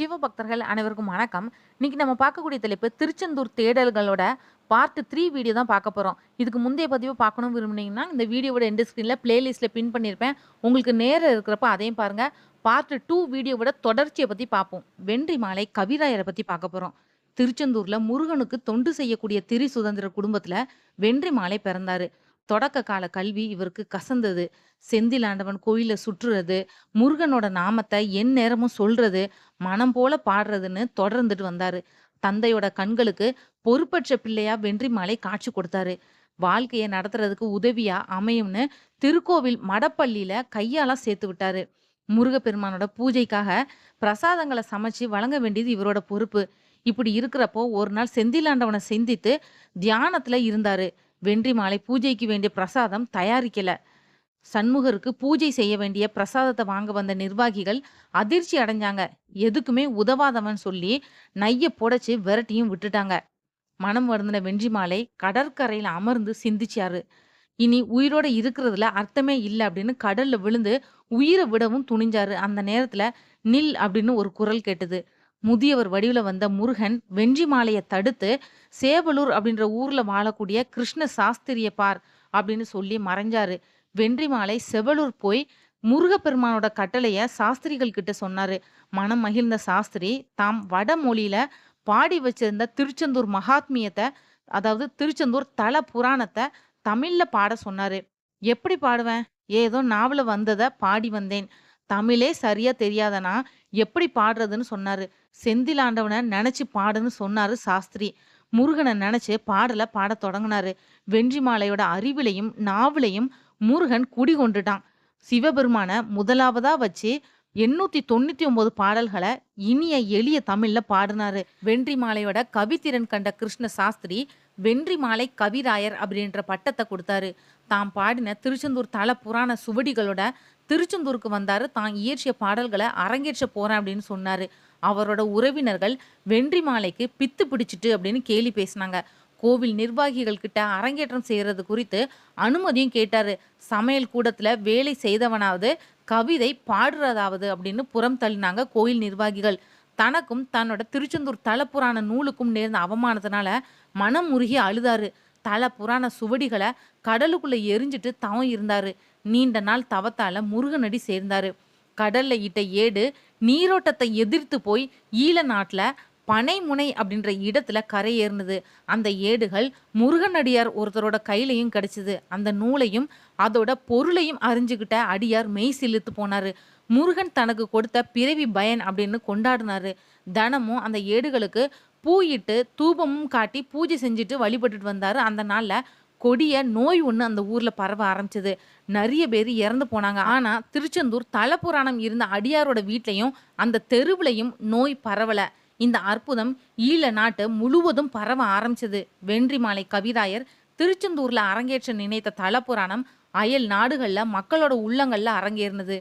சிவபக்தர்கள் அனைவருக்கும் வணக்கம். இன்னைக்கு நம்ம பார்க்கக்கூடிய தலைப்பு திருச்செந்தூர் தேடல்களோட பார்ட் த்ரீ வீடியோ தான் பார்க்க போகிறோம் இதுக்கு முந்தைய பதிவு பார்க்கணும் விரும்புனீங்கன்னா இந்த வீடியோவோட எண்டு ஸ்க்ரீனில் பிளேலிஸ்ட்டில் பின் பண்ணியிருப்பேன் உங்களுக்கு நேரம் இருக்கிறப்ப அதையும் பாருங்கள் பார்ட் டூ வீடியோவோட தொடர்ச்சியை பற்றி பார்ப்போம். வென்றி மாலை கவிராயரை பற்றி பார்க்க போகிறோம் திருச்செந்தூரில் முருகனுக்கு தொண்டு செய்யக்கூடிய திரி சுதந்திர குடும்பத்தில் வென்றி மாலை பிறந்தாரு. தொடக்க கால கல்வி இவருக்கு கசந்தது. செந்திலாண்டவன் கோயிலை சுற்றுறது முருகனோட நாமத்தை என் நேரமும் சொல்றது மனம் போல பாடுறதுன்னு தொடர்ந்துட்டு வந்தாரு. தந்தையோட கண்களுக்கு பொறுப்பற்ற பிள்ளையா வென்றிமாலை காட்சி கொடுத்தாரு. வாழ்க்கையை நடத்துறதுக்கு உதவியா அமையும்னு திருக்கோவில் மடப்பள்ளியில கையால சேர்த்து விட்டாரு. முருகப்பெருமானோட பூஜைக்காக பிரசாதங்களை சமைச்சு வழங்க வேண்டியது இவரோட பொறுப்பு. இப்படி இருக்கிறப்போ ஒரு நாள் செந்திலாண்டவனை சிந்தித்து தியானத்துல இருந்தாரு. வென்றி மாலை பூஜைக்கு வேண்டிய பிரசாதம் தயாரிக்கல. சண்முகருக்கு பூஜை செய்ய வேண்டிய பிரசாதத்தை வாங்க வந்த நிர்வாகிகள் அதிர்ச்சி அடைஞ்சாங்க. எதுக்குமே உதவாதவன் சொல்லி நைய புடைச்சு விரட்டியும் விட்டுட்டாங்க. மனம் வருந்தின வென்றி மாலை கடற்கரையில் அமர்ந்து சிந்திச்சாரு. இனி உயிரோட இருக்கிறதுல அர்த்தமே இல்லை அப்படின்னு கடல்ல விழுந்து உயிரை விடவும் துணிஞ்சாரு. அந்த நேரத்துல நில் அப்படின்னு ஒரு குரல் கேட்டது. முதியவர் வடிவில் வந்த முருகன் வென்றி மாலையை தடுத்து சேவலூர் அப்படின்ற ஊரில் வாழக்கூடிய கிருஷ்ண சாஸ்திரிய பார் அப்படின்னு சொல்லி மறைஞ்சாரு. வென்றி மாலை செவலூர் போய் முருகப்பெருமானோட கட்டளைய சாஸ்திரிகள் கிட்ட சொன்னாரு. மனம் மகிழ்ந்த சாஸ்திரி தாம் வடமொழியில் பாடி வச்சிருந்த திருச்செந்தூர் மகாத்மியத்தை அதாவது திருச்செந்தூர் தல புராணத்தை தமிழ்ல பாட சொன்னாரு. எப்படி பாடுவேன்? ஏதோ நாவல வந்ததை பாடி வந்தேன். தமிழே சரியா தெரியாதனா? எப்படி பாடுறதுன்னு சொன்னாரு. செந்திலாண்டவனை நினைச்சு பாடுன்னு சொன்னாரு சாஸ்திரி. முருகனை நினைச்சு பாடல பாடத் தொடங்கினாரு. வென்றிமாலையோட அறிவிலையும் நாவிலையும் முருகன் குடி கொண்டுட்டான். சிவபெருமான முதலாவதா வச்சு எண்ணூத்தி தொண்ணூத்தி ஒன்பது பாடல்களை இனிய எளிய தமிழ்ல பாடினாரு. வென்றிமாலையோட கவித்திறன் கண்ட கிருஷ்ண சாஸ்திரி வென்றிமாலை கவிராயர் அப்படின்ற பட்டத்தை கொடுத்தாரு. தாம் பாடின திருச்செந்தூர் தல புராண சுவடிகளோட திருச்செந்தூருக்கு வந்தாரு. தான் இயற்றிய பாடல்களை அரங்கேற்ற போறேன் அப்படின்னு சொன்னாரு. அவரோட உறவினர்கள் வென்றிமாலைக்கு பித்து பிடிச்சிட்டு அப்படின்னு கேலி பேசினாங்க. கோவில் நிர்வாகிகள் கிட்ட அரங்கேற்றம் செய்யறது குறித்து அனுமதியும் கேட்டாரு. சமையல் கூடத்துல வேலை செய்தவனாவது கவிதை பாடுறதாவது அப்படின்னு புறம் தள்ளினாங்க கோயில் நிர்வாகிகள். தனக்கும் தன்னோட திருச்செந்தூர் தலப்புராண நூலுக்கும் நேர்ந்த அவமானத்தினால மனம் உருகி அழுதாரு. தல புராண சுவடிகளை கடலுக்குள்ள எரிஞ்சிட்டு தவம் இருந்தாரு. நீண்ட நாள் தவத்தால முருகனடி சேர்ந்தாரு. கடல்ல இட்ட ஏடு நீரோட்டத்தை எதிர்த்து போய் ஈழ நாட்டுல பனைமுனை அப்படின்ற இடத்துல கரையேறினது. அந்த ஏடுகள் முருகனடியார் ஒருத்தரோட கையிலையும் கிடைச்சது. அந்த நூலையும் அதோட பொருளையும் அறிஞ்சுக்கிட்ட அடியார் மெய் சிலுத்து போனாரு. முருகன் தனக்கு கொடுத்த பிறவி பயன் அப்படின்னு கொண்டாடினாரு. தினமும் அந்த ஏடுகளுக்கு பூயிட்டு தூபமும் காட்டி பூஜை செஞ்சுட்டு வழிபட்டுட்டு வந்தார். அந்த நாளில் கொடிய நோய் ஒன்று அந்த ஊரில் பரவ ஆரம்பிச்சது. நிறைய பேர் இறந்து போனாங்க. ஆனால் திருச்செந்தூர் தலப்புராணம் இருந்த அடியாரோட வீட்லையும் அந்த தெருவுலையும் நோய் பரவலை. இந்த அற்புதம் ஈழ நாட்டு முழுவதும் பரவ ஆரம்பிச்சது. வென்றிமாலை கவிராயர் திருச்செந்தூரில் அரங்கேற்ற நினைத்த தலப்புராணம் அயல் நாடுகளில் மக்களோட உள்ளங்களில் அரங்கேறினது.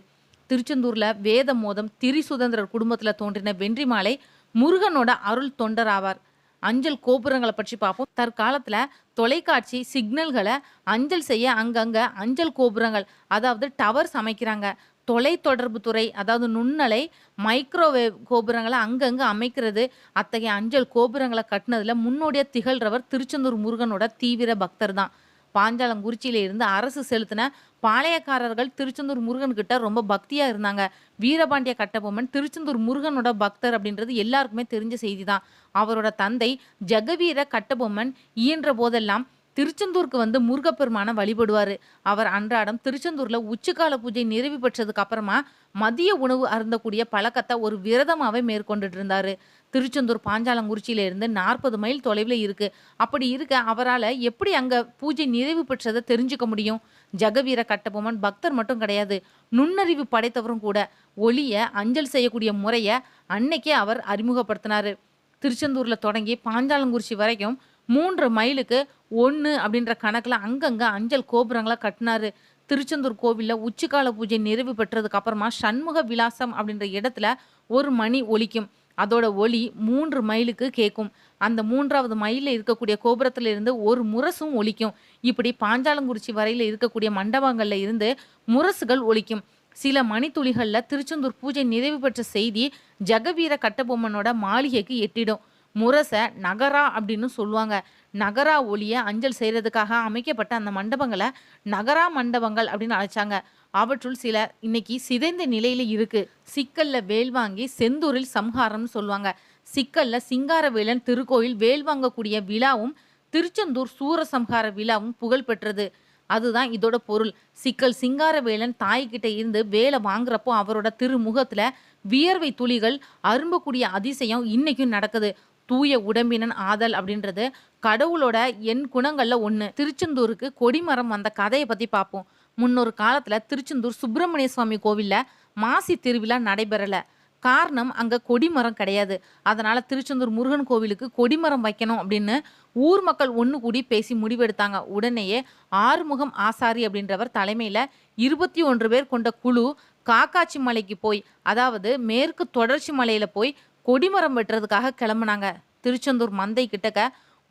திருச்செந்தூரில் வேத மோதம் திரி சுதந்திரர் குடும்பத்தில் தோன்றின வென்றிமாலை முருகனோட அருள் தொண்டர் ஆவார் அஞ்சல் கோபுரங்களை பற்றி பார்ப்போம். தற்காலத்தில் தொலைக்காட்சி சிக்னல்களை அஞ்சல் செய்ய அங்கங்கே அஞ்சல் கோபுரங்கள் அதாவது டவர் சமைக்கிறாங்க தொலை தொடர்பு துறை அதாவது நுண்ணலை மைக்ரோவேவ் கோபுரங்களை அங்கங்கே அமைக்கிறது. அத்தகைய அஞ்சல் கோபுரங்களை கட்டினதில் முன்னோடியாக திகழ்றவர் திருச்செந்தூர் முருகனோட தீவிர பக்தர் தான் பாஞ்சாலங்குறிச்சியில இருந்து அரசு செலுத்தின பாளையக்காரர்கள் திருச்செந்தூர் முருகன் கிட்ட ரொம்ப பக்தியா இருந்தாங்க. வீரபாண்டிய கட்டபொம்மன் திருச்செந்தூர் முருகனோட பக்தர் அப்படின்றது எல்லாருக்குமே தெரிஞ்ச செய்தி தான் அவரோட தந்தை ஜெகவீர கட்டபொம்மன் இயன்ற போதெல்லாம் திருச்செந்தூருக்கு வந்து முருகப்பெருமான வழிபடுவாரு. அவர் அன்றாடம் திருச்செந்தூர்ல உச்சிக்கால பூஜை நிறைவு பெற்றதுக்கு அப்புறமா மதிய உணவு அருந்தக்கூடிய பழக்கத்தை ஒரு விரதமாவே மேற்கொண்டுட்டு இருந்தாரு. திருச்செந்தூர் பாஞ்சாலங்குறிச்சியிலிருந்து நாற்பது மைல் தொலைவில் இருக்கு. அப்படி இருக்க அவரால் எப்படி அங்கே பூஜை நிறைவு பெற்றதை தெரிஞ்சுக்க முடியும்? ஜெகவீர கட்டபொம்மன் பக்தர் மட்டும் கிடையாது நுண்ணறிவு படைத்தவரும் கூட. ஒளிய அஞ்சல் செய்யக்கூடிய முறையை அன்னைக்கே அவர் அறிமுகப்படுத்தினார். திருச்செந்தூரில் தொடங்கி பாஞ்சாலங்குறிச்சி வரைக்கும் மூன்று மைலுக்கு ஒன்று அப்படின்ற கணக்கில் அங்கங்கே அஞ்சல் கோபுரங்களை கட்டினாரு. திருச்செந்தூர் கோவிலில் உச்சிக்கால பூஜை நிறைவு பெற்றதுக்கு அப்புறமா சண்முக விலாசம் அப்படின்ற இடத்துல ஒரு மணி ஒலிக்கும். அதோட ஒளி மூன்று மைலுக்கு கேட்கும் அந்த மூன்றாவது மைலில் இருக்கக்கூடிய கோபுரத்துல இருந்து ஒரு முரசும் ஒலிக்கும். இப்படி பாஞ்சாலங்குறிச்சி வரையில இருக்கக்கூடிய மண்டபங்கள்ல இருந்து முரசுகள் ஒலிக்கும். சில மணித்துளிகளில் திருச்செந்தூர் பூஜை நிறைவு பெற்ற செய்தி ஜெகவீர கட்டபொம்மனோட மாளிகைக்கு எட்டிடும். முரசை நகரா அப்படின்னு சொல்லுவாங்க. நகரா ஒளிய அஞ்சல் செய்யறதுக்காக அமைக்கப்பட்ட அந்த மண்டபங்களை நகரா மண்டபங்கள் அப்படின்னு அழைச்சாங்க. அவற்றுள் சில இன்னைக்கு சிதைந்த நிலையில இருக்கு. சிக்கல்ல வேல் வாங்கி செந்தூரில் சம்ஹாரம்னு சொல்லுவாங்க. சிக்கல்ல சிங்காரவேலன் திருக்கோயில் வேல் வாங்கக்கூடிய விழாவும் திருச்செந்தூர் சூரசம்ஹார விழாவும் புகழ் பெற்றது. அதுதான் இதோட பொருள். சிக்கல் சிங்காரவேலன் தாய்கிட்ட இருந்து வேலை வாங்குறப்போ அவரோட திருமுகத்துல வியர்வை துளிகள் அரும்பக்கூடிய அதிசயம் இன்னைக்கும் நடக்குது. தூய உடம்பினன் ஆதல் அப்படின்றது கடவுளோட என் குணங்கள்ல ஒன்று திருச்செந்தூருக்கு கொடிமரம் வந்த கதையை பத்தி பார்ப்போம். முன்னொரு காலத்துல திருச்செந்தூர் சுப்பிரமணிய சுவாமி கோவில்ல மாசி திருவிழா நடைபெறல. காரணம் அங்க கொடிமரம் கிடையாது. அதனால திருச்செந்தூர் முருகன் கோவிலுக்கு கொடிமரம் வைக்கணும் அப்படின்னு ஊர் மக்கள் ஒன்று கூடி பேசி முடிவெடுத்தாங்க. உடனேயே ஆறுமுகம் ஆசாரி அப்படின்றவர் தலைமையில இருபத்தி ஒன்று பேர் கொண்ட குழு காக்காச்சி மலைக்கு போய் அதாவது மேற்கு தொடர்ச்சி மலையில போய் கொடிமரம் வெட்டுறதுக்காக கிளம்புனாங்க. திருச்செந்தூர் மந்தை கிட்டக்க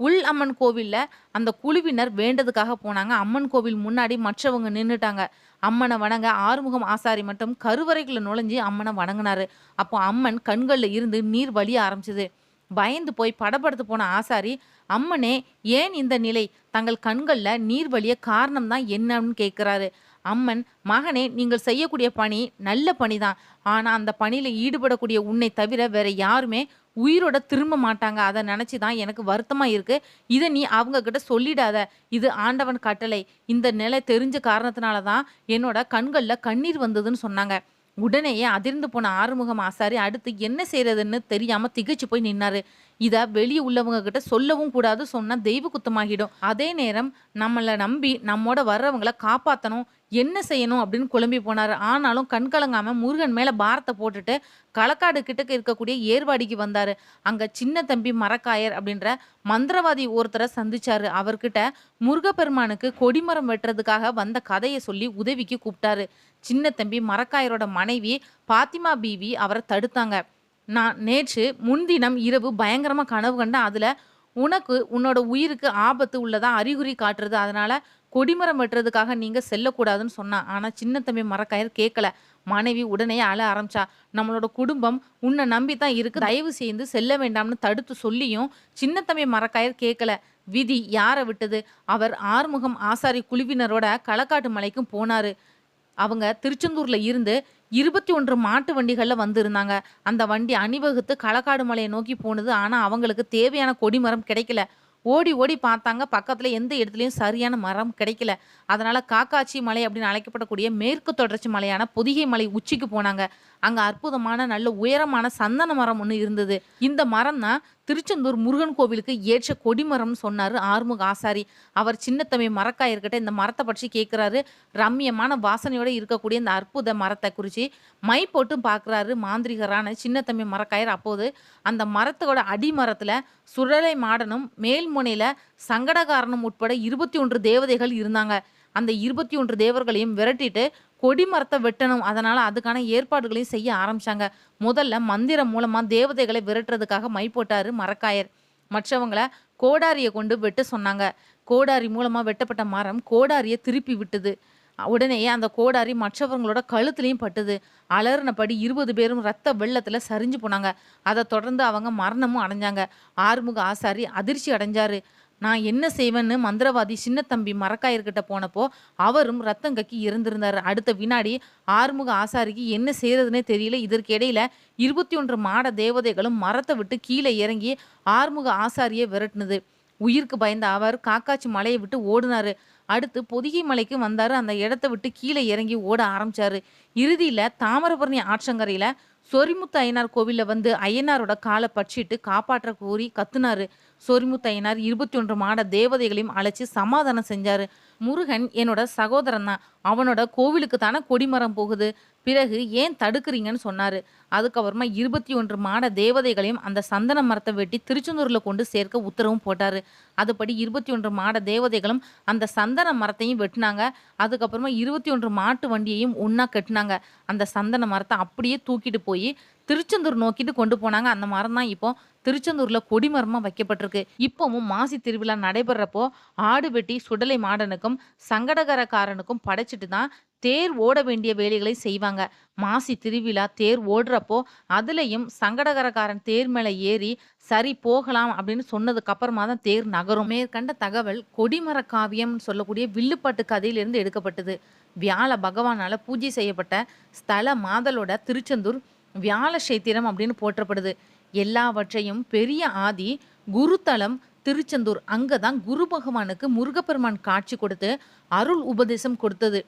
உள் அம்மன் கோவிலில் அந்த குழுவினர் வேண்டதுக்காக போனாங்க. அம்மன் கோவில் முன்னாடி மற்றவங்க நின்றுட்டாங்க அம்மனை வணங்க ஆறுமுகம் ஆசாரி மட்டும் கருவறைக்குள்ள நுழைஞ்சு அம்மனை வணங்கினாரு. அப்போ அம்மன் கண்களில் இருந்து நீர் வழிய ஆரம்பிச்சது. பயந்து போய் படப்படுத்து போன ஆசாரி அம்மனே ஏன் இந்த நிலை? தங்கள் கண்களில் நீர் வழிய காரணம் தான் என்னன்னு கேட்குறாரு அம்மன் மகனே நீங்கள் செய்யக்கூடிய பணி நல்ல பணிதான். ஆனால் அந்த பணியில் ஈடுபடக்கூடிய உன்னை தவிர வேற யாருமே உயிரோட திரும்ப மாட்டாங்க. அதை நினச்சி தான் எனக்கு வருத்தமா இருக்கு. இதை நீ அவங்க கிட்ட சொல்லிடாத. இது ஆண்டவன் கட்டளை. இந்த நிலை தெரிஞ்ச காரணத்தினால தான் என்னோட கண்கள்ல கண்ணீர் வந்ததுன்னு சொன்னாங்க. உடனேயே அதிர்ந்து போன ஆறுமுகம் ஆசாரி அடுத்து என்ன செய்யறதுன்னு தெரியாம திகைச்சு போய் நின்னாரு. இதை வெளியே உள்ளவங்க கிட்ட சொல்லவும் கூடாது சொன்னா தெய்வ குத்தமாகிடும். அதே நேரம் நம்மளை நம்பி நம்மோட வர்றவங்கள காப்பாத்தணும். என்ன செய்யணும் அப்படின்னு குழம்பி போனார். ஆனாலும் கண்கலங்காமல் முருகன் மேலே பாரத்தை போட்டுட்டு களக்காடு கிட்டக்கு இருக்கக்கூடிய ஏர்வாடிக்கு வந்தார். அங்கே சின்ன தம்பி மரக்காயர் அப்படின்ற மந்திரவாதி ஒருத்தரை சந்திச்சார். அவர்கிட்ட முருகப்பெருமானுக்கு கொடிமரம் வெட்டுறதுக்காக வந்த கதையை சொல்லி உதவிக்கு கூப்பிட்டாரு. சின்ன தம்பி மரக்காயரோட மனைவி பாத்திமா பீவி அவரை தடுத்தாங்க. நான் நேற்று முன்தினம் இரவு பயங்கரமாக கனவு கண்டேன் அதில் உனக்கு உன்னோட உயிருக்கு ஆபத்து உள்ளதா அறிகுறி காட்டுறது. அதனால் கொடிமரம் வெட்டுறதுக்காக நீங்க செல்லக்கூடாதுன்னு சொன்னான் ஆனா சின்ன தம்பி மரக்காயர் கேட்கல மனைவி உடனே அழ ஆரம்பிச்சா நம்மளோட குடும்பம் உன்னை நம்பி தான் இருக்கு. தயவு செய்து செல்ல வேண்டாம்னு தடுத்து சொல்லியும் சின்ன தம்பி மரக்காயர் கேட்கல விதி யாரை விட்டது? அவர் ஆறுமுகம் ஆசாரி குழுவினரோட களக்காட்டு மலைக்கும் போனாரு. அவங்க திருச்செந்தூர்ல இருந்து இருபத்தி ஒன்று மாட்டு வண்டிகளில் வந்திருந்தாங்க. அந்த வண்டி அணிவகுத்து களக்காடு மலையை நோக்கி போனது. ஆனால் அவங்களுக்கு தேவையான கொடிமரம் கிடைக்கல. ஓடி ஓடி பார்த்தாங்க. பக்கத்தில் எந்த இடத்துலையும் சரியான மரம் கிடைக்கல. அதனால காக்காச்சி மலை அப்படின்னு அழைக்கப்படக்கூடிய மேற்கு தொடர்ச்சி மலையான பொதிகை மலை உச்சிக்கு போனாங்க. அங்க அற்புதமான நல்ல உயரமான சந்தன மரம் ஒன்று இருந்தது. இந்த மரம் தான் திருச்செந்தூர் முருகன் கோவிலுக்கு ஏற்ற கொடிமரம்னு சொன்னாரு ஆறுமுக ஆசாரி. அவர் சின்னத்தம்பி மரக்காயர்கிட்ட இந்த மரத்தை பற்றி கேட்குறாரு ரம்மியமான வாசனையோட இருக்கக்கூடிய இந்த அற்புத மரத்தை குறித்து மை போட்டும் பார்க்குறாரு மாந்திரிகரான சின்னத்தம்பி மரக்காயர். அப்போது அந்த மரத்தோட அடிமரத்துல சுழலை மாடனும் மேல்முனையில சங்கடகாரனும் உட்பட இருபத்தி ஒன்று தேவதைகள் இருந்தாங்க. அந்த இருபத்தி ஒன்று தேவர்களையும் விரட்டிட்டு கொடி மரத்தை வெட்டணும். அதனால அதுக்கான ஏற்பாடுகளையும் செய்ய ஆரம்பிச்சாங்க. முதல்ல மந்திரம் மூலமா தேவதைகளை விரட்டுறதுக்காக மை போட்டாரு மரக்காயர். மற்றவங்கள கோடாரியை கொண்டு வெட்ட சொன்னாங்க. கோடாரி மூலமா வெட்டப்பட்ட மரம் கோடாரியை திருப்பி விட்டுது. உடனேயே அந்த கோடாரி மற்றவங்களோட கழுத்துலையும் பட்டுது. அலறினபடி இருபது பேரும் ரத்த வெள்ளத்துல சரிஞ்சு போனாங்க. அதை தொடர்ந்து அவங்க மரணமும் அடைஞ்சாங்க. ஆறுமுக ஆசாரி அதிர்ச்சி அடைஞ்சாரு. நான் என்ன செய்வேன்னு மந்திரவாதி சின்னத்தம்பி மரக்காயர்கிட்ட போனப்போ அவரும் ரத்தம் கக்கி இறந்திருந்தார் அடுத்த வினாடி ஆறுமுக ஆசாரிக்கு என்ன செய்யறதுன்னே தெரியல. இதற்கு இடையில இருபத்தி ஒன்று மாட தேவதைகளும் மரத்தை விட்டு கீழே இறங்கி ஆறுமுக ஆசாரியை விரட்டுனது. உயிருக்கு பயந்த அவர் காக்காச்சி மலையை விட்டு ஓடினாரு. அடுத்து பொதிகை மலைக்கு வந்தாரு. அந்த இடத்த விட்டு கீழே இறங்கி ஓட ஆரம்பிச்சாரு. இறுதியில தாமிரபரணி ஆற்றங்கரையில சொரிமுத்து ஐயனார் கோவிலில் வந்து ஐயனாரோட காலை பற்றிட்டு காப்பாற்ற கோரி கத்துனாரு. சொரிமுத்து ஐயனார் இருபத்தி ஒன்று மாட தேவதைகளையும் அழைச்சி சமாதானம் செஞ்சாரு. முருகன் என்னோட சகோதரன் தான். அவனோட கோவிலுக்கு தானே கொடிமரம் போகுது. பிறகு ஏன் தடுக்கிறீங்கன்னு சொன்னாரு. அதுக்கப்புறமா இருபத்தி ஒன்று மாட தேவதைகளையும் அந்த சந்தன மரத்தை வெட்டி திருச்செந்தூரில் கொண்டு சேர்க்க உத்தரவும் போட்டாரு. அதுபடி இருபத்தி ஒன்று மாட தேவதைகளும் அந்த சந்தன மரத்தையும் வெட்டினாங்க. அதுக்கப்புறமா இருபத்தி ஒன்று மாட்டு வண்டியையும் ஒன்றா கட்டினாங்க. அந்த சந்தன மரத்தை அப்படியே தூக்கிட்டு போய் திருச்செந்தூர் நோக்கிட்டு கொண்டு போனாங்க. அந்த மரம் தான் இப்போ திருச்செந்தூர்ல கொடிமரமா வைக்கப்பட்டிருக்கு. இப்பவும் மாசி திருவிழா நடைபெறப்போ ஆடு வெட்டி சுடலை மாடனுக்கும் சங்கடகரக்காரனுக்கும் படைச்சிட்டு தான் தேர் ஓட வேண்டிய வேலைகளை செய்வாங்க. மாசி திருவிழா தேர் ஓடுறப்போ அதுலேயும் சங்கடகரக்காரன் தேர் மேலே ஏறி சரி போகலாம் அப்படின்னு சொன்னதுக்கு அப்புறமா தான் தேர் நகரும். மேற்கண்ட தகவல் கொடிமர காவியம்னு சொல்லக்கூடிய வில்லுப்பாட்டு கதையிலிருந்து எடுக்கப்பட்டது. வியாழ பகவானால பூஜை செய்யப்பட்ட ஸ்தல மாதலோட திருச்செந்தூர் வியாழ சேத்திரம் அப்படின்னு போற்றப்படுது. எல்லாவற்றையும் பெரிய ஆதி குருத்தலம் திருச்செந்தூர் அங்கதான் குரு பகவானுக்கு முருகப்பெருமான் காட்சி கொடுத்து அருள் உபதேசம் கொடுத்தது.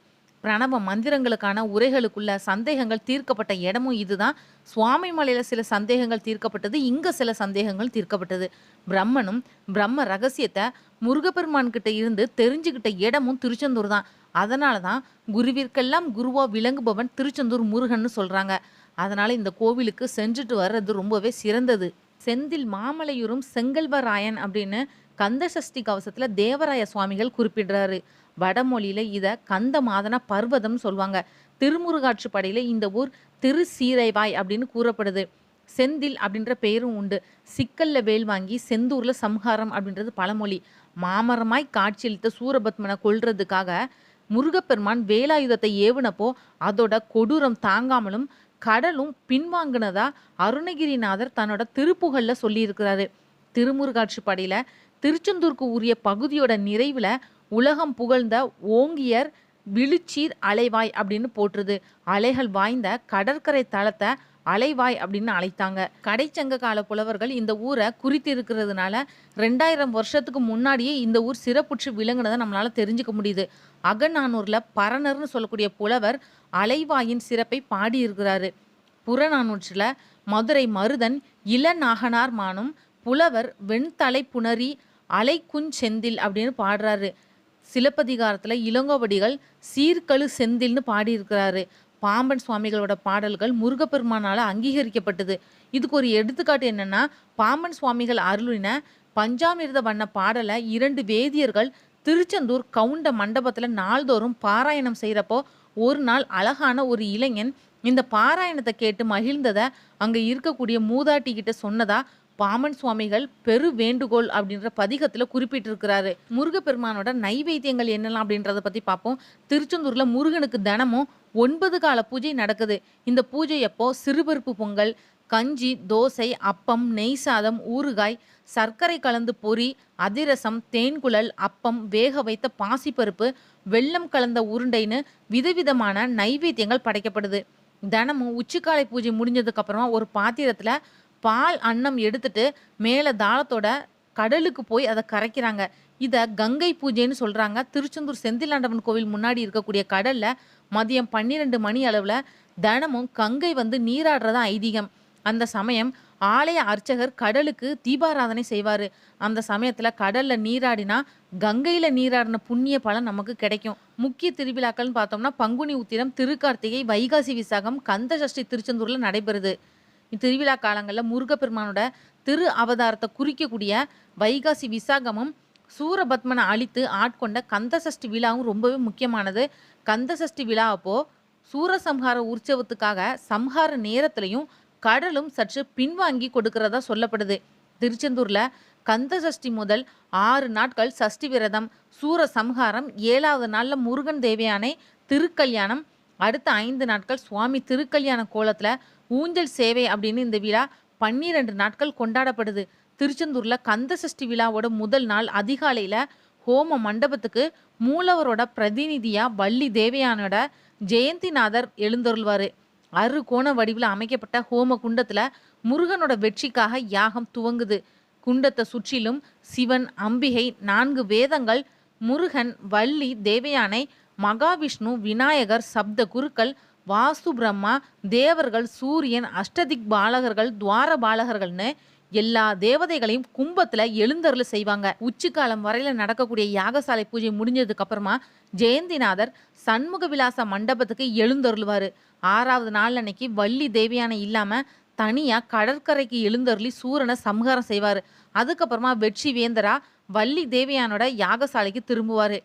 பிரணவ மந்திரங்களுக்கான உரைகளுக்குள்ள சந்தேகங்கள் தீர்க்கப்பட்ட இடமும் இதுதான். சுவாமி மலையில சில சந்தேகங்கள் தீர்க்கப்பட்டது இங்க சில சந்தேகங்கள் தீர்க்கப்பட்டது. பிரம்மனும் பிரம்ம ரகசியத்தை முருகப்பெருமான் கிட்ட இருந்து தெரிஞ்சுக்கிட்ட இடமும் திருச்செந்தூர் தான் அதனால தான் குருவிற்கெல்லாம் குருவா விளங்குபவன் திருச்செந்தூர் முருகன்னு சொல்றாங்க. அதனால் இந்த கோவிலுக்கு செஞ்சுட்டு வர்றது ரொம்பவே சிறந்தது. செந்தில் மாமலையூரும் செங்கல்வராயன் அப்படின்னு கந்த சஷ்டி கவசத்தில் தேவராய சுவாமிகள் குறிப்பிடுறாரு. வடமொழியில இதை கந்த மாதன பர்வதம் சொல்லுவாங்க. திருமுருகாற்றுப்படையில இந்த ஊர் திரு சீரைவாய் அப்படின்னு கூறப்படுது. செந்தில் அப்படின்ற பெயரும் உண்டு. சிக்கல்ல வேல் வாங்கி செந்தூரில் சம்ஹாரம் அப்படின்றது பழமொழி. மாமரமாய் காட்சியளித்த சூரபத்மனை கொல்றதுக்காக முருகப்பெருமான் வேலாயுதத்தை ஏவுனப்போ அதோட கொடூரம் தாங்காமலும் கடலும் பின்வாங்கினதா அருணகிரிநாதர் தன்னோட திருப்புகள்ல சொல்லியிருக்கிறாரு. திருமுருகாற்றுப்படையில திருச்செந்தூருக்கு உரிய பகுதியோட நிறைவுல உலகம் புகழ்ந்த ஓங்கியர் விழுச்சீர் அலைவாய் அப்படின்னு போற்றுது. அலைகள் வாய்ந்த கடற்கரை தளத்தை அலைவாய் அப்படின்னு அழைத்தாங்க. கடைச்சங்க கால புலவர்கள் இந்த ஊரை குறித்து இருக்கிறதுனால ரெண்டாயிரம் வருஷத்துக்கு முன்னாடியே இந்த ஊர் சிறப்புற்று விளங்குனதை நம்மளால தெரிஞ்சுக்க முடியுது. அகநானூரில் பரணர்னு சொல்லக்கூடிய புலவர் அலைவாயின் சிறப்பை பாடியிருக்கிறாரு. புறநானூற்றில் மதுரை மருதன் இளநாகனார் மானும் புலவர் வெண்தலை புணரி அலைக்குஞ்செந்தில் அப்படின்னு பாடுறாரு. சிலப்பதிகாரத்தில் இளங்கோவடிகள் சீர்கழு செந்தில்னு பாடியிருக்கிறாரு. பாம்பன் சுவாமிகளோட பாடல்கள் முருகப்பெருமானால் அங்கீகரிக்கப்பட்டது. இதுக்கு ஒரு எடுத்துக்காட்டு என்னென்னா பாம்பன் சுவாமிகள் அருளின பஞ்சாமிர்த வண்ண பாடலை இரண்டு வேதியர்கள் திருச்செந்தூர் கவுண்ட மண்டபத்தில் நாள்தோறும் பாராயணம் செய்கிறப்போ ஒரு நாள் அழகான ஒரு இளைஞன் இந்த பாராயணத்தை கேட்டு மகிழ்ந்ததை அங்கே இருக்கக்கூடிய மூதாட்டி கிட்ட சொன்னதா பாமன் சுவாமிகள் பெரு வேண்டுகோள் அப்படின்ற பதிகத்தில் குறிப்பிட்டிருக்கிறாரு. முருகப்பெருமானோட நைவேத்தியங்கள் என்னெல்லாம் அப்படின்றத பற்றி பார்ப்போம். திருச்செந்தூரில் முருகனுக்கு தினமும் ஒன்பது கால பூஜை நடக்குது. இந்த பூஜை அப்போ சிறுபருப்பு பொங்கல் கஞ்சி தோசை அப்பம் நெய் சாதம் ஊறுகாய் சர்க்கரை கலந்து பொரி அதிரசம் தேன்குழல் அப்பம் வேக வைத்த பாசிப்பருப்பு வெள்ளம் கலந்த உருண்டைன்னு விதவிதமான நைவேத்தியங்கள் படைக்கப்படுது. தினமும் உச்சிக்காலை பூஜை முடிஞ்சதுக்கு அப்புறமா ஒரு பாத்திரத்துல பால் அன்னம் எடுத்துட்டு மேலே தாளத்தோட கடலுக்கு போய் அதை கரைக்கிறாங்க. இதை கங்கை பூஜைன்னு சொல்றாங்க. திருச்செந்தூர் செந்திலாண்டவன் கோவில் முன்னாடி இருக்கக்கூடிய கடல்ல மதியம் பன்னிரெண்டு மணி அளவுல தினமும் கங்கை வந்து நீராடுறதா ஐதீகம். அந்த சமயம் ஆலய அர்ச்சகர் கடலுக்கு தீபாராதனை செய்வார். அந்த சமயத்தில் கடலில் நீராடினா கங்கையில் நீராடின புண்ணிய பலன் நமக்கு கிடைக்கும். முக்கிய திருவிழாக்கள்னு பார்த்தோம்னா பங்குனி உத்திரம் திருக்கார்த்திகை வைகாசி விசாகம் கந்த சஷ்டி திருச்செந்தூரில் நடைபெறுது. இத்திருவிழா காலங்களில் முருகப்பெருமானோட திரு அவதாரத்தை குறிக்கக்கூடிய வைகாசி விசாகமும் சூரபத்மனை அழித்து ஆட்கொண்ட கந்தசஷ்டி விழாவும் ரொம்பவே முக்கியமானது. கந்தசஷ்டி விழா அப்போது சூரசம்ஹார உற்சவத்துக்காக சம்ஹார நேரத்திலையும் கடலும் சற்று பின்வாங்கி கொடுக்கிறதா சொல்லப்படுது. திருச்செந்தூர்ல கந்தசஷ்டி முதல் ஆறு நாட்கள் சஷ்டி விரதம் சூர சம்ஹாரம் ஏழாவது நாளில் முருகன் தேவையானை திருக்கல்யாணம் அடுத்த ஐந்து நாட்கள் சுவாமி திருக்கல்யாண கோலத்தில் ஊஞ்சல் சேவை அப்படின்னு இந்த விழா பன்னிரண்டு நாட்கள் கொண்டாடப்படுது. திருச்செந்தூரில் கந்த சஷ்டி விழாவோட முதல் நாள் அதிகாலையில் ஹோம மண்டபத்துக்கு மூலவரோட பிரதிநிதியாக வள்ளி தேவயானோட ஜெயந்திநாதர் எழுந்தருள்வார். அறுகோண வடிவில் அமைக்கப்பட்ட ஹோம குண்டத்தில் முருகனோட வெற்றிக்காக யாகம் துவங்குது. குண்டத்தை சுற்றிலும் சிவன் அம்பிகை நான்கு வேதங்கள் முருகன் வள்ளி தேவயானை மகாவிஷ்ணு விநாயகர் சப்த குருக்கள் வாசு பிரம்மா தேவர்கள் சூரியன் அஷ்டதிக் பாலகர்கள் துவார பாலகர்கள்னு எல்லா தேவதைகளையும் கும்பத்தில் எழுந்தருள் செய்வாங்க. உச்சிக்காலம் வரையில் நடக்கக்கூடிய யாகசாலை பூஜை முடிஞ்சதுக்கு அப்புறமா ஜெயந்திநாதர் சண்முக விலாச மண்டபத்துக்கு எழுந்தருள்வார். ஆறாவது நாள் அன்னைக்கு வள்ளி தேவியானை இல்லாமல் தனியாக கடற்கரைக்கு எழுந்தருளி சூரனை சம்ஹாரம் செய்வார். அதுக்கப்புறமா வெற்றி வேந்தரா வள்ளி தேவியானோட யாகசாலைக்கு திரும்புவார்.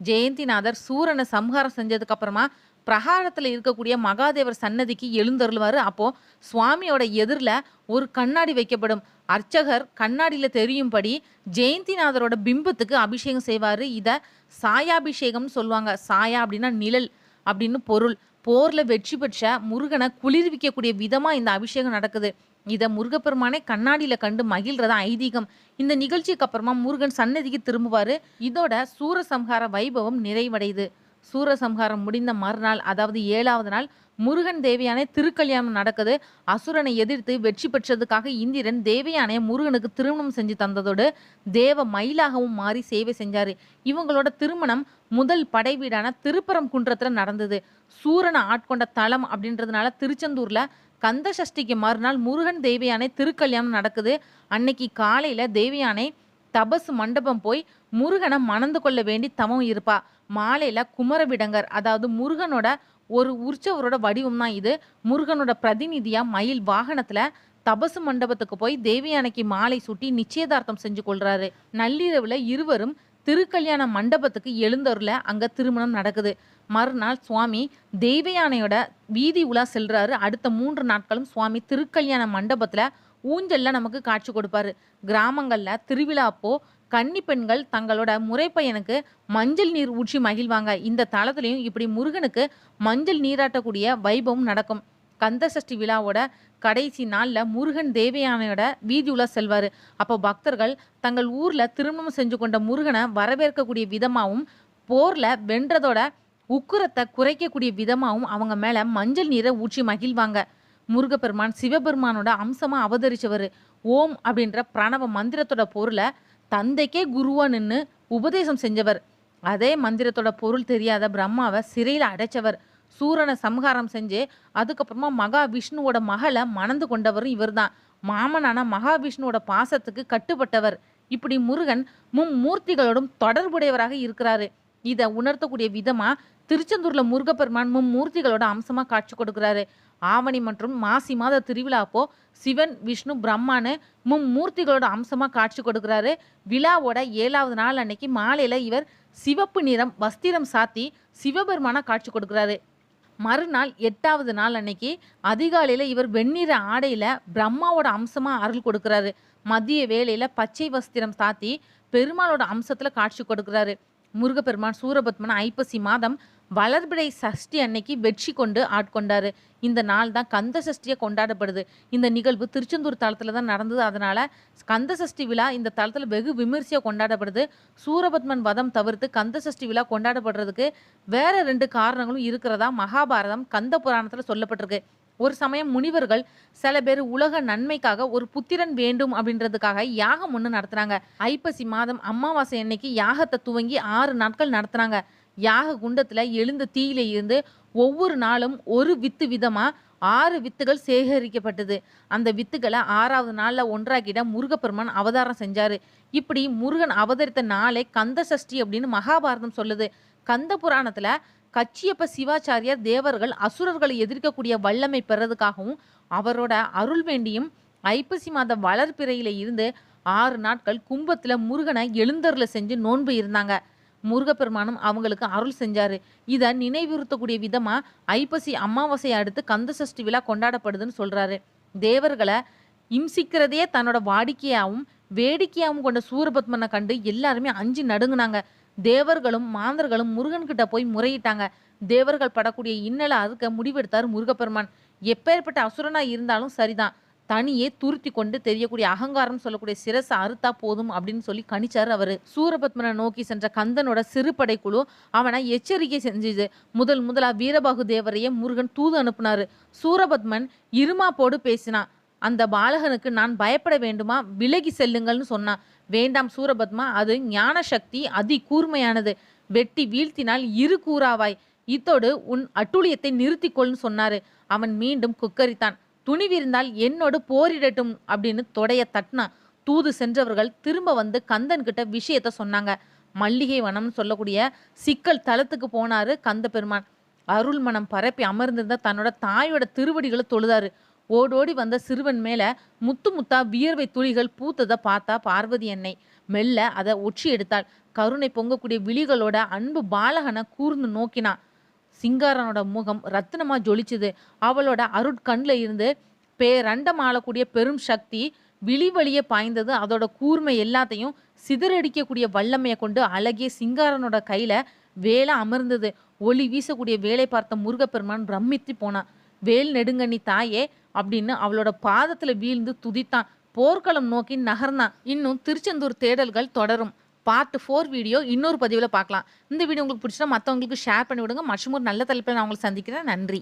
ஜெயந்திநாதர் சூரனை சம்ஹாரம் செஞ்சதுக்கப்புறமா பிரகாரத்தில் இருக்கக்கூடிய மகாதேவர் சன்னதிக்கு எழுந்தருள்வார். அப்போது சுவாமியோட எதிரில் ஒரு கண்ணாடி வைக்கப்படும். அர்ச்சகர் கண்ணாடியில் தெரியும்படி ஜெயந்திநாதரோட பிம்பத்துக்கு அபிஷேகம் செய்வார். இதை சாயாபிஷேகம்னு சொல்லுவாங்க. சாயா அப்படின்னா நிழல் அப்படின்னு பொருள். போர்ல வெற்றி பெற்ற முருகனை குளிர்விக்கக்கூடிய விதமா இந்த அபிஷேகம் நடக்குது. இதை முருகப்பெருமானே கண்ணாடியில கண்டு மகிழ்றதா ஐதீகம். இந்த நிகழ்ச்சிக்கு அப்புறமா முருகன் சன்னதிக்கு திரும்புவாரு. இதோட சூரசம்ஹார வைபவம் நிறைவடையுது. சூரசம்ஹாரம் முடிந்த மறுநாள் அதாவது ஏழாவது நாள் முருகன் தேவியானை திருக்கல்யாணம் நடக்குது. அசுரனை எதிர்த்து வெற்றி பெற்றதுக்காக இந்திரன் தேவயானை முருகனுக்கு திருமணம் செஞ்சு தந்ததோடு தேவ மயிலாகவும் மாறி சேவை செஞ்சாரு. இவங்களோட திருமணம் முதல் படை வீடான திருப்பரம் குன்றத்துல நடந்தது. சூரனை ஆட்கொண்ட தலம் அப்படின்றதுனால திருச்செந்தூர்ல கந்த சஷ்டிக்கு மறுநாள் முருகன் தேவியானை திருக்கல்யாணம் நடக்குது. அன்னைக்கு காலையில தேவியானை தபசு மண்டபம் போய் முருகனை மணந்து கொள்ள வேண்டி தவம் இருப்பா. மாலையில் குமரவிடங்கர் அதாவது முருகனோட ஒரு உற்சவரோட வடிவம் தான் இது. முருகனோட பிரதிநிதியாக மயில் வாகனத்தில் தபசு மண்டபத்துக்கு போய் தேவியானைக்கு மாலை சூட்டி நிச்சயதார்த்தம் செஞ்சு கொள்றாரு. நள்ளிரவில் இருவரும் திருக்கல்யாண மண்டபத்துக்கு எழுந்தருல அங்கே திருமணம் நடக்குது. மறுநாள் சுவாமி தெய்வயானையோட வீதி உலா செல்றாரு. அடுத்த மூன்று நாட்களும் சுவாமி திருக்கல்யாண மண்டபத்தில் ஊஞ்சல்ல நமக்கு காட்சி கொடுப்பாரு. கிராமங்களில் திருவிழா அப்போ கன்னி பெண்கள் தங்களோட முறைப்பையனுக்கு மஞ்சள் நீர் ஊற்றி மகிழ்வாங்க. இந்த தளத்துலையும் இப்படி முருகனுக்கு மஞ்சள் நீராட்டக்கூடிய வைபவம் நடக்கும். கந்த சஷ்டி விழாவோட கடைசி நாளில் முருகன் தேவயானையோட வீதி செல்வார். அப்போ பக்தர்கள் தங்கள் ஊரில் திருமணம் செஞ்சு கொண்ட முருகனை வரவேற்கக்கூடிய விதமாகவும் போரில் வென்றதோட உக்குரத்தை குறைக்கக்கூடிய விதமாகவும் அவங்க மேலே மஞ்சள் நீரை ஊற்றி மகிழ்வாங்க. முருகப்பெருமான் சிவபெருமானோட அம்சமாக அவதரிச்சவர். ஓம் அப்படின்ற பிரணவ மந்திரத்தோட பொருளை தந்தைக்கே குருவா நின்று உபதேசம் செஞ்சவர். அதே மந்திரத்தோட பொருள் தெரியாத பிரம்மாவை சிறையில் அடைச்சவர். சூரனை சம்ஹாரம் செஞ்சு அதுக்கப்புறமா மகாவிஷ்ணுவோட மகளை மணந்து கொண்டவரும் இவர்தான். மாமனான மகாவிஷ்ணுவோட பாசத்துக்கு கட்டுப்பட்டவர். இப்படி முருகன் மும்மூர்த்திகளோடும் தொடர்புடையவராக இருக்கிறாரு. இதை உணர்த்தக்கூடிய விதமா திருச்செந்தூர்ல முருகப்பெருமான் மும்மூர்த்திகளோட அம்சமா காட்சி கொடுக்கிறாரு. ஆவணி மற்றும் மாசி மாத திருவிழா அப்போ சிவன் விஷ்ணு பிரம்மான்னு மும்மூர்த்திகளோட அம்சமா காட்சி கொடுக்குறாரு. விழாவோட ஏழாவது நாள் அன்னைக்கு மாலையில இவர் சிவப்பு நிறம் வஸ்திரம் சாத்தி சிவபெருமான காட்சி கொடுக்குறாரு. மறுநாள் எட்டாவது நாள் அன்னைக்கு அதிகாலையில இவர் வெண்ணிற ஆடையில பிரம்மாவோட அம்சமா அருள் கொடுக்குறாரு. மதிய வேளையில பச்சை வஸ்திரம் சாத்தி பெருமாளோட அம்சத்துல காட்சி கொடுக்குறாரு. முருகப்பெருமான் சூரபத்மன் ஐப்பசி மாதம் வளர்பிறை சஷ்டி அன்னைக்கு வெற்றி கொண்டு ஆட்கொண்டார். இந்த நாள் தான் கந்த சஷ்டியை கொண்டாடப்படுது. இந்த நிகழ்வு திருச்செந்தூர் தளத்தில் தான் நடந்தது. அதனால் கந்த சஷ்டி விழா இந்த தளத்தில் வெகு விமர்சையாக கொண்டாடப்படுது. சூரபத்மன் வதம் தவிர்த்து கந்த சஷ்டி விழா கொண்டாடப்படுறதுக்கு வேற ரெண்டு காரணங்களும் இருக்கிறதா மகாபாரதம் கந்த புராணத்தில் சொல்லப்பட்டிருக்கு. ஒரு சமயம் முனிவர்கள் சில பேர் உலக நன்மைக்காக ஒரு புத்திரன் வேண்டும் அப்படின்றதுக்காக யாகம் ஒன்று நடத்துனாங்க ஐப்பசி மாதம் அமாவாசை அன்னைக்கு யாகத்தை துவங்கி ஆறு நாட்கள் நடத்துனாங்க யாக குண்டத்தில் எழுந்த தீயில இருந்து ஒவ்வொரு நாளும் ஒரு வித்து விதமாக ஆறு வித்துகள் சேகரிக்கப்பட்டது. அந்த வித்துக்களை ஆறாவது நாளில் ஒன்றாக்கிட முருகப்பெருமான் அவதாரம் செஞ்சாரு. இப்படி முருகன் அவதரித்த நாளை கந்த சஷ்டி அப்படின்னு மகாபாரதம் சொல்லுது. கந்த புராணத்தில் கச்சியப்ப சிவாச்சாரியார் தேவர்கள் அசுரர்களை எதிர்க்கக்கூடிய வல்லமை பெறதுக்காகவும் அவரோட அருள் வேண்டியும் ஐப்பசி மாத வளர்ப்பிறையில இருந்து ஆறு நாட்கள் கும்பத்தில் முருகனை எழுந்தரில் செஞ்சு நோன்பு இருந்தாங்க. முருகப்பெருமானும் அவங்களுக்கு அருள் செஞ்சாரு. இதை நினைவுறுத்தக்கூடிய விதமா ஐப்பசி அமாவாசையை அடுத்து கந்த சஷ்டி விழா கொண்டாடப்படுதுன்னு சொல்றாரு. தேவர்களை இம்சிக்கிறதையே தன்னோட வாடிக்கையாகவும் வேடிக்கையாகவும் கொண்ட சூரபத்மனை கண்டு எல்லாருமே அஞ்சு நடுங்கினாங்க. தேவர்களும் மாந்தர்களும் முருகன்கிட்ட போய் முறையிட்டாங்க. தேவர்கள் படக்கூடிய இன்னலை அறுக்க முடிவெடுத்தார் முருகப்பெருமான். எப்பேற்பட்ட அசுரனா இருந்தாலும் சரிதான். தனியே துருத்தி கொண்டு தெரியக்கூடிய அகங்காரம் சொல்லக்கூடிய சிரசை அறுத்தா போதும் அப்படின்னு சொல்லி கணிச்சாரு அவரு. சூரபத்மனை நோக்கி சென்ற கந்தனோட சிறுபடை குழு அவனை எச்சரிக்கை செஞ்சது. முதல் முதலா வீரபாகு தேவரையே முருகன் தூது அனுப்புனாரு. சூரபத்மன் இருமாப்போடு பேசினான் அந்த பாலகனுக்கு நான் பயப்பட வேண்டுமா? விலகி செல்லுங்கள்னு சொன்னான் வேண்டாம் சூரபத்மா அது ஞான சக்தி அதி கூர்மையானது. வெட்டி வீழ்த்தினால் இரு கூறாவாய். இத்தோடு உன் அட்டுழியத்தை நிறுத்திக்கொள்னு சொன்னாரு. அவன் மீண்டும் குக்கரித்தான். துணிவிருந்தால் என்னோடு போரிடட்டும் அப்படின்னு தொடைய தட்டினா தூது சென்றவர்கள் திரும்ப வந்து கந்தன் கிட்ட விஷயத்த சொன்னாங்க. மல்லிகை வனம்னு சொல்லக்கூடிய சிக்கல் தளத்துக்கு போனாரு கந்த பெருமான். அருள் மனம் பரப்பி அமர்ந்திருந்த தன்னோட தாயோட திருவடிகளை தொழுதாரு. ஓடோடி வந்த சிறுவன் மேல முத்து முத்தா வியர்வை துளிகள் பூத்ததை பார்த்தா பார்வதி என்னை மெல்ல அதை ஒற்றி எடுத்தாள். கருணை பொங்கக்கூடிய விழிகளோட அன்பு பாலகனை கூர்ந்து நோக்கினான் சிங்காரனோட முகம் ரத்தினமா ஜொலிச்சுது. அவளோட அருட்கண்ல இருந்து பேரண்டம் ஆளக்கூடிய பெரும் சக்தி விழி வழியே பாய்ந்தது. அதோட கூர்மை எல்லாத்தையும் சிதறடிக்கக்கூடிய வல்லமையை கொண்டு அழகிய சிங்காரனோட கையில வேலை அமர்ந்தது. ஒளி வீசக்கூடிய வேலை பார்த்த முருகப்பெருமான் பிரமித்து போனான். வேல் நெடுங்கண்ணி தாயே அப்படின்னு அவளோட பாதத்துல வீழ்ந்து துதித்தான். போர்க்களம் நோக்கி நகர்ந்தான். இன்னும் திருச்செந்தூர் தேடல்கள் தொடரும். பார்ட் ஃபோர் வீடியோ இன்னொரு பதிவில் பார்க்கலாம். இந்த வீடியோ உங்களுக்கு பிடிச்சா மற்றவங்களுக்கு ஷேர் பண்ணி விடுங்க. மற்றும் ஒரு நல்ல தலைப்பில் நான் உங்களை சந்திக்கிறேன். நன்றி.